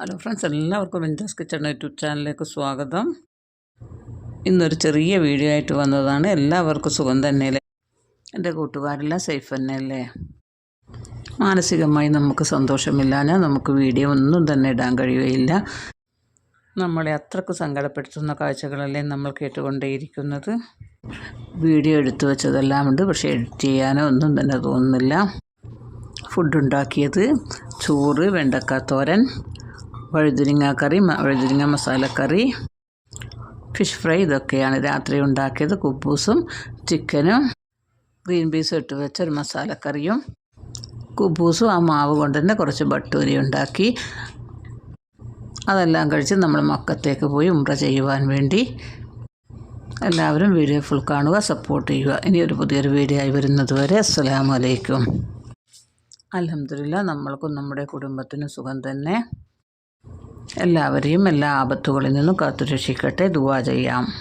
Hello friends എല്ലാവർക്കും windows kitchen YouTube ചാനലിലേക്ക് സ്വാഗതം. ഇന്നൊരു ചെറിയ വീഡിയോ ആയിട്ട് വന്നതാണ്. എല്ലാവർക്കും സുഖം തന്നെയല്ലേ? എന്റെ കൂട്ടുകാരെല്ലാം സേഫ് തന്നെയല്ലേ? മാനസികമായി നമുക്ക് സന്തോഷമില്ലാഞ്ഞാൽ നമുക്ക് വീഡിയോ ഒന്നും തന്നെ ഇടാൻ കഴിയുകയില്ല. നമ്മളെ അത്രയ്ക്ക് സങ്കടപ്പെടുത്തുന്ന കാഴ്ചകളല്ലേ നമ്മൾ കേട്ടുകൊണ്ടേയിരിക്കുന്നത്. വീഡിയോ എടുത്തു വെച്ചതെല്ലാം ഉണ്ട്. പക്ഷേ എഡിറ്റ് ചെയ്യാനോ ഒന്നും തന്നെ തോന്നുന്നില്ല. ഫുഡ് ഉണ്ടാക്കിയത് ചോറ് വെണ്ടക്കാത്തോരൻ വഴുതിരിങ്ങ കറി വഴുതിരിങ്ങ മസാലക്കറി ഫിഷ് ഫ്രൈ ഇതൊക്കെയാണ് രാത്രി ഉണ്ടാക്കിയത്. കുബൂസും ചിക്കനും ഗ്രീൻ പീസും ഇട്ട് വെച്ച ഒരു മസാലക്കറിയും കുബൂസും ആ മാവ് കൊണ്ട് തന്നെ കുറച്ച് ബട്ടൂരി ഉണ്ടാക്കി. അതെല്ലാം കഴിച്ച് നമ്മൾ മക്കത്തേക്ക് പോയി ഉമ്ര ചെയ്യുവാൻ വേണ്ടി എല്ലാവരും വീഡിയോ ഫുൾ കാണുക സപ്പോർട്ട് ചെയ്യുക. ഇനി ഒരു പുതിയൊരു വീഡിയോ ആയി വരുന്നത് വരെ അസ്സലാമലൈക്കും അലഹമില്ല നമ്മൾക്കും നമ്മുടെ കുടുംബത്തിനും സുഖം തന്നെ. എല്ലാവരെയും എല്ലാ ആപത്തുകളിൽ നിന്നും കാത്തുരക്ഷിക്കട്ടെ. ദുവാ ചെയ്യാം.